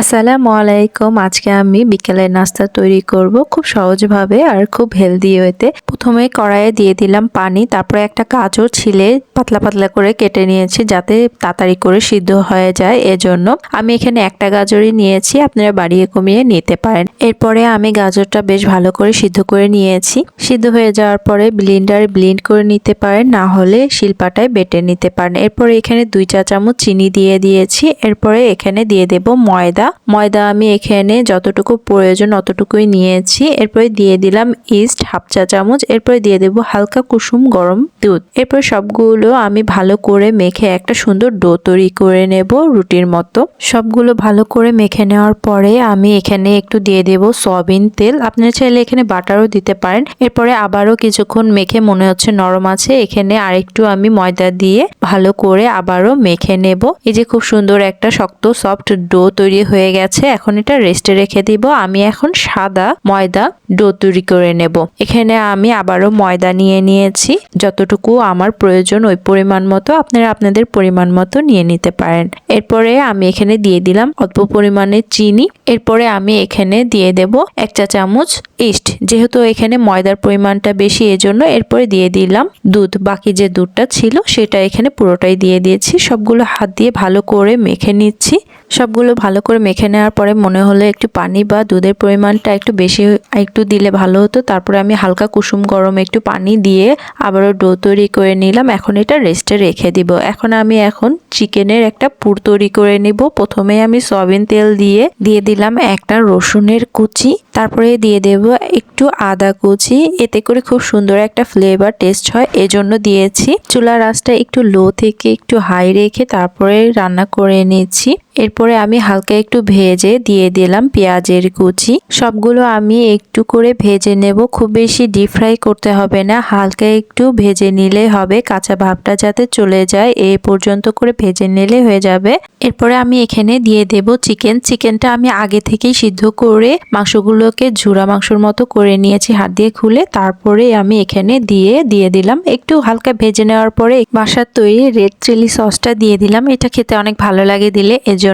আসসালামু আলাইকুম। আজকে আমি বিকেলের নাস্তা তৈরি করব খুব সহজভাবে আর খুব হেলদি ওয়েতে। প্রথমে কড়াইয়ে দিয়ে দিলাম পানি, তারপরে একটা গাজর, ছিলে পাতলা পাতলা করে কেটে নিয়েছি যাতে তাড়াতাড়ি করে সিদ্ধ হয়ে যায়। এজন্য আমি এখানে একটা গাজরই নিয়েছি, আপনারা বাড়িয়ে কমিয়ে নিতে পারেন। এরপরে আমি গাজরটা বেশ ভালো করে সিদ্ধ করে নিয়েছি। সিদ্ধ হয়ে যাওয়ার পরে ব্লিন্ডারে ব্লিন্ড করে নিতে পারেন, না হলে শিলপাটায় বেটে নিতে পারেন। এরপরে এখানে দুই চা চামচ চিনি দিয়ে দিয়েছি। এরপরে এখানে দিয়ে দেব ময়দা। ময়দা আমি এখানে যতটুকু প্রয়োজন অতটুকুই নিয়েছি। এরপরে দিয়ে দিলাম ইস্ট হাফ চা চামচ। এরপরে দিয়ে দেব হালকা কুসুম গরম দুধ। এরপর সবগুলো আমি ভালো করে মেখে একটা সুন্দর ডো তৈরি করে নেব রুটির মতো। সবগুলো ভালো করে মেখে নেওয়ার পরে আমি এখানে একটু দিয়ে দেব সয়াবিন তেল। আপনারা চাইলে এখানে বাটারও দিতে পারেন। এরপরে আবারও কিছুক্ষণ মেখে মনে হচ্ছে নরম আছে, এখানে আরেকটু আমি ময়দা দিয়ে ভালো করে আবারও মেখে নেব। এই যে খুব সুন্দর একটা শক্ত, সফট ডো তৈরি হয়ে গেছে। এখন এটা রেস্টে রেখে দিব। আমি এখন সাদা ময়দা ডো তৈরি করে নেব। এখানে আমি আবারও ময়দা নিয়ে নিয়েছি। যতটুকু আমার প্রয়োজন ওই পরিমাণ মতো আপনারা আপনাদের পরিমাণ মতো নিয়ে নিতে পারেন। এরপরে আমি এখানে দিয়ে দিলাম অল্প পরিমাণে চিনি। এরপরে আমি এখানে দিয়ে দেব এক চা চামচ ইস্ট। যেহেতু এখানে ময়দার পরিমাণটা বেশি, এজন্য এরপরে দিয়ে দিলাম দুধ। বাকি যে দুধটা ছিল, সেটা এখানে পুরোটাই দিয়ে দিয়েছি। সবগুলো হাত দিয়ে ভালো করে মেখে নিচ্ছি। সবগুলো ভালো করে মেখে নেওয়ার পরে মনে হলো একটু পানি বা দুধের পরিমাণটা একটু বেশি একটু দিলে ভালো হতো। তারপরে আমি হালকা কুসুম গরম একটু পানি দিয়ে আবারও ডো তৈরি করে নিলাম। এখন এটা রেস্টে রেখে দিব। এখন আমি এখন চিকেনের একটা পুর তৈরি করে নিব। প্রথমে আমি সয়াবিন তেল দিয়ে দিয়ে দিলাম একটা রসুনের কুচি। তারপরে দিয়ে দেব একটু আদা কুচি। এতে করে খুব সুন্দর একটা ফ্লেভার টেস্ট হয়, এজন্য দিয়েছি। চুলার আঁচটা একটু লো থেকে একটু হাই রেখে তারপরে রান্না করে নিচ্ছি। এরপরে আমি হালকা একটু ভেজে দিয়ে দিলাম পেঁয়াজের কুচি। সবগুলো আমি একটু করে ভেজে নেব, খুব বেশি ডিপ ফ্রাই করতে হবে না, হালকা একটু ভেজে নিলে হবে, কাঁচা ভাবটা যাতে চলে যায়, এ পর্যন্ত করে ভেজে নিলে হয়ে যাবে। এরপরে আমি এখানে দিয়ে দেব চিকেন। চিকেনটা আমি আগে থেকেই সিদ্ধ করে মাংসগুলোকে ঝুরা মাংসর মতো করে নিয়েছি হাত দিয়ে খুলে, তারপরে আমি এখানে দিয়ে দিয়ে দিলাম। একটু হালকা ভেজে নেওয়ার পরে বাসার তৈরি রেড চিলি সসটা দিয়ে দিলাম। এটা খেতে অনেক ভালো লাগে দিলে, এজন্য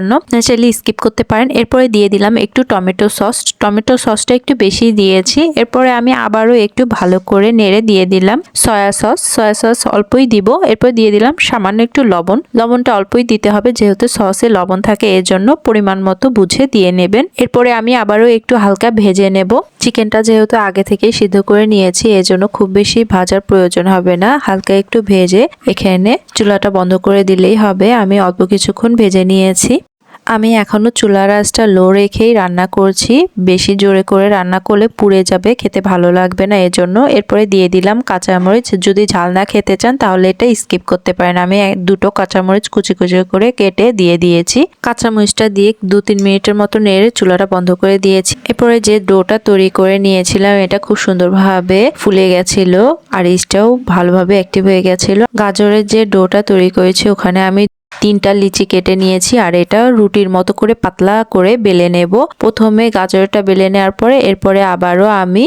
চাইলে স্কিপ করতে পারেন। এরপরে দিয়ে দিলাম একটু টমেটো সস। টমেটো সসটা একটু বেশি দিয়েছি। এরপরে আমি আবারও একটু ভালো করে নেড়ে দিয়ে দিলাম সয়া সস। সয়া সস অল্পই দিব। এরপর দিয়ে দিলাম সামান্য একটু লবণ। লবণটা অল্পই দিতে হবে। যেহেতু সসে লবণ থাকে এর জন্য পরিমাণ মতো বুঝে দিয়ে নেবেন। এরপরে আমি আবারও একটু হালকা ভেজে নেব। চিকেনটা যেহেতু আগে থেকে সিদ্ধ করে নিয়েছি, এজন্য খুব বেশি ভাজার প্রয়োজন হবে না। হালকা একটু ভেজে এখানে চুলাটা বন্ধ করে দিলেই হবে। আমি অল্প কিছুক্ষণ ভেজে নিয়েছি। আমি এখনও চুলার আঁচটা লো রেখেই রান্না করছি। বেশি জোরে করে রান্না করলে পুড়ে যাবে, খেতে ভালো লাগবে না, এজন্য এরপরে দিয়ে দিলাম কাঁচামরিচ। যদি ঝাল না খেতে চান তাহলে এটা স্কিপ করতে পারেন। আমি দুটো কাঁচামরিচ কুচি কুচি করে কেটে দিয়ে দিয়েছি। কাঁচামরিচটা দিয়ে দু তিন মিনিটের মতো নেড়ে চুলাটা বন্ধ করে দিয়েছি। এরপরে যে ডোটা তৈরি করে নিয়েছিলাম, এটা খুব সুন্দরভাবে ফুলে গেছিল আর ইস্টটাও ভালোভাবে অ্যাক্টিভ হয়ে গেছিল। গাজরের যে ডোটা তৈরি করেছি, ওখানে আমি তিনটা লিচি কেটে নিয়েছি আর এটা রুটির মতো করে পাতলা করে বেলে নেব। প্রথমে গাজরটা বেলে নেওয়ার পরে এরপরে আবারও আমি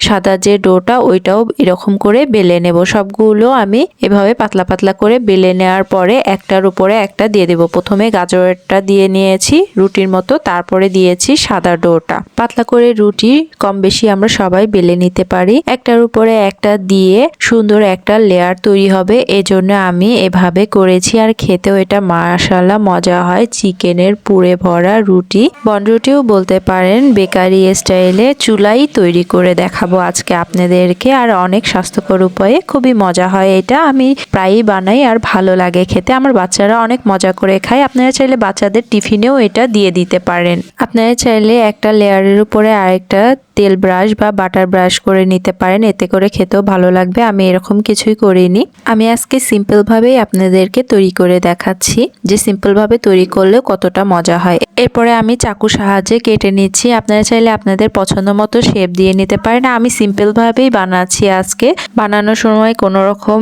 সাদা যে ডোটা, ওইটাও এরকম করে বেলে নেব। সবগুলো আমি এভাবে পাতলা পাতলা করে বেলে নেওয়ার পরে একটার উপরে একটা দিয়ে দেব। প্রথমে গাজরটা দিয়ে নিয়েছি রুটির মতো, তারপরে দিয়েছি সাদা ডোটা। পাতলা করে রুটি কম বেশি আমরা সবাই বেলে নিতে পারি। একটার উপরে একটা দিয়ে সুন্দর একটা লেয়ার তৈরি হবে। এজন্য আমি এভাবে করেছি আর খেতেও এটা মাশাল্লাহ মজা হয়। চিকেনের পুরে ভরা রুটি। বনরুটিও বলতে পারেন, বেকারি স্টাইলে চুলাই তৈরি করে দেখাবো আজকে আপনাদেরকে। আর অনেক স্বাস্থ্যকর উপায়ে খুবই মজা হয় এটা। আমি প্রায়ই বানাই আর ভালো লাগে খেতে। আমার বাচ্চারা অনেক মজা করে খায়। আপনারা চাইলে বাচ্চাদের টিফিনেও এটা দিয়ে দিতে পারেন। আপনারা চাইলে একটা লেয়ারের উপরে আরেকটা তেল ব্রাশ বা বাটার ব্রাশ করে নিতে পারেন, এতে করে খেতেও ভালো লাগবে। আমি এরকম কিছুই করিনি। আমি আজকে সিম্পল ভাবেই আপনাদেরকে তৈরি করে দেখাচ্ছি যে সিম্পল ভাবে তৈরি করলে কতটা মজা হয়। এরপরে আমি চাকু সাহায্যে কেটে নিচ্ছি। আপনারা চাইলে আপনাদের পছন্দ মতো শেপ দিয়ে নিতে পারেন। আমি সিম্পল ভাবেই বানাচ্ছি আজকে। বানানোর সময় কোনো রকম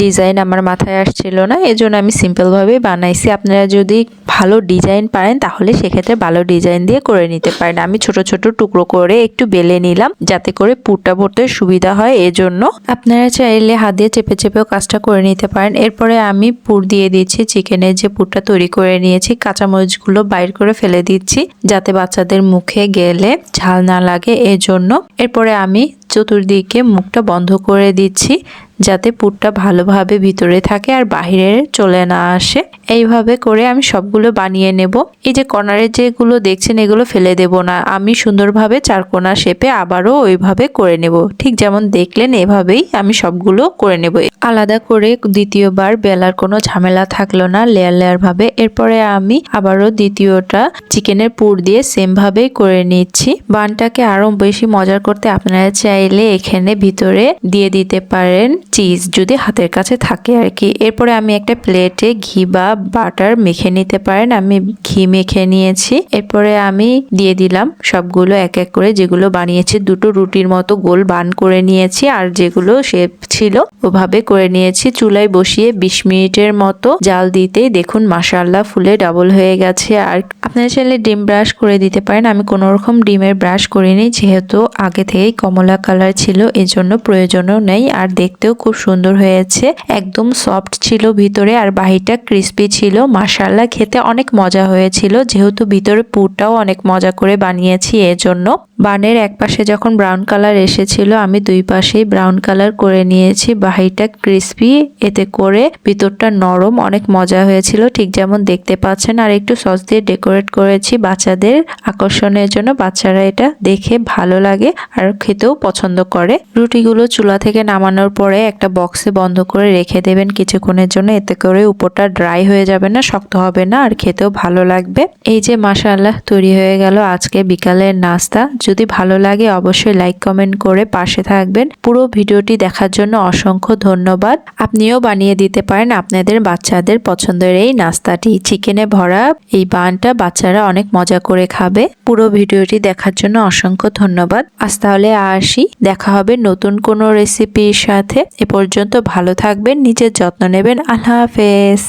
ডিজাইন আমার মাথায় আসছিল না, এজন্য আমি সিম্পল ভাবেই বানাইছি। আপনারা যদি ভালো ডিজাইন পারেন, তাহলে সেক্ষেত্রে ভালো ডিজাইন দিয়ে করে নিতে পারেন। আমি ছোট ছোট টুকরো করে একটু বেলে নিলাম যাতে করে পুরটা ভরতে সুবিধা হয়, এজন্য আপনারা চাইলে হাত দিয়ে চেপে চেপেও কাজটা করে নিতে পারেন। এরপরে আমি পুর দিয়ে দিচ্ছি, চিকেনের যে পুরটা তৈরি করে নিয়েছি, কাঁচামরিচগুলো বাইর করে ফেলে দিচ্ছি যাতে বাচ্চাদের মুখে গেলে ঝাল না লাগে, এজন্য এরপরে আমি চতুর্দিকে মুখটা বন্ধ করে দিচ্ছি। যাতে পুরটা ভালোভাবে ভিতরে থাকে আর বাহিরে চলে না আসে। এইভাবে করে আমি সবগুলো বানিয়ে নেব। এই যে কর্নারের যেগুলো দেখছেন এগুলো ফেলে দেব না। আমি সুন্দরভাবে চারকোনা শেপে আবারও ওইভাবে করে নেব। ঠিক যেমন দেখলেন, এভাবেই আমি সবগুলো করে নেব। আলাদা করে দ্বিতীয়বার বেলার কোনো ঝামেলা থাকল না লেয়ার লেয়ার ভাবে। এরপরে আমি আবারও দ্বিতীয়টা চিকেনের পুর দিয়ে সেম ভাবেই করে নিচ্ছি। বানটাকে আরও বেশি মজার করতে আপনারা চাইলে এখানে ভিতরে দিয়ে দিতে পারেন। চিজ যদি হাতের কাছে থাকে আর কি এরপরে আমি একটা প্লেটে ঘি বা বাটার মেখে নিতে পারেন, আমি ঘি মেখে নিয়েছি। এরপরে আমি দিয়ে দিলাম সবগুলো এক এক করে যেগুলো বানিয়েছি। দুটো রুটির মতো গোল বান করে নিয়েছি আর যেগুলো শেপ ছিল ওভাবে করে নিয়েছি। চুলায় বসিয়ে বিশ মিনিটের মতো জাল দিতেই দেখুন মাসাল্লাহ ফুলে ডাবল হয়ে গেছে। আর আপনারা চাইলে ডিম ব্রাশ করে দিতে পারেন। আমি কোনো রকম ডিমের ব্রাশ করিনি, যেহেতু আগে থেকেই কমলা কালার ছিল, এজন্য প্রয়োজনও নেই। আর দেখতেও খুব সুন্দর হয়েছে। একদম সফট ছিল ভিতরে আর বাহিরটা ক্রিস্পি ছিল। মাসাল্লাহ খেতে অনেক মজা হয়েছিল। যেহেতু ভিতরে পুরটাও অনেক মজা করে বানিয়েছি এজন্য। বানের এক পাশে যখন ব্রাউন কালার এসেছিল, আমি দুই পাশেই ব্রাউন কালার করে নিয়েছি। বাহিরটা ক্রিস্পি এতে করে ভিতরটা নরম, অনেক মজা হয়েছিল। ঠিক যেমন দেখতে পাচ্ছেন, আর একটু সস দিয়ে ডেকোরেট করেছি বাচ্চাদের আকর্ষণের জন্য। বাচ্চারা এটা দেখে ভালো লাগে আর খেতেও পছন্দ করে। রুটিগুলো চুলা থেকে নামানোর পরে একটা বক্সে বন্ধ করে রেখে দেবেন কিছুক্ষণের জন্য, এতে করে উপরটা ড্রাই হয়ে যাবে না, শক্ত হবে না, আর খেতেও ভালো লাগবে। এই যে মাশাআল্লাহ, তৈরি হয়ে গেল আজকে বিকালের নাস্তা। যদি ভালো লাগে, অবশ্যই লাইক কমেন্ট করে পাশে থাকবেন। পুরো ভিডিওটি দেখার জন্য অসংখ্য ধন্যবাদ। আপনিও বানিয়ে দিতে পারেন আপনাদের বাচ্চাদের পছন্দের এই নাস্তাটি। চিকেনে ভরা এই বানটা বাচ্চারা অনেক মজা করে খাবে। পুরো ভিডিওটি দেখার জন্য অসংখ্য ধন্যবাদ। আজ তাহলে আসি। দেখা হবে নতুন কোনো রেসিপির সাথে। এ পর্যন্ত ভালো থাকবেন নিজের যত্ন নেবেন। আল্লাহ হাফেজ।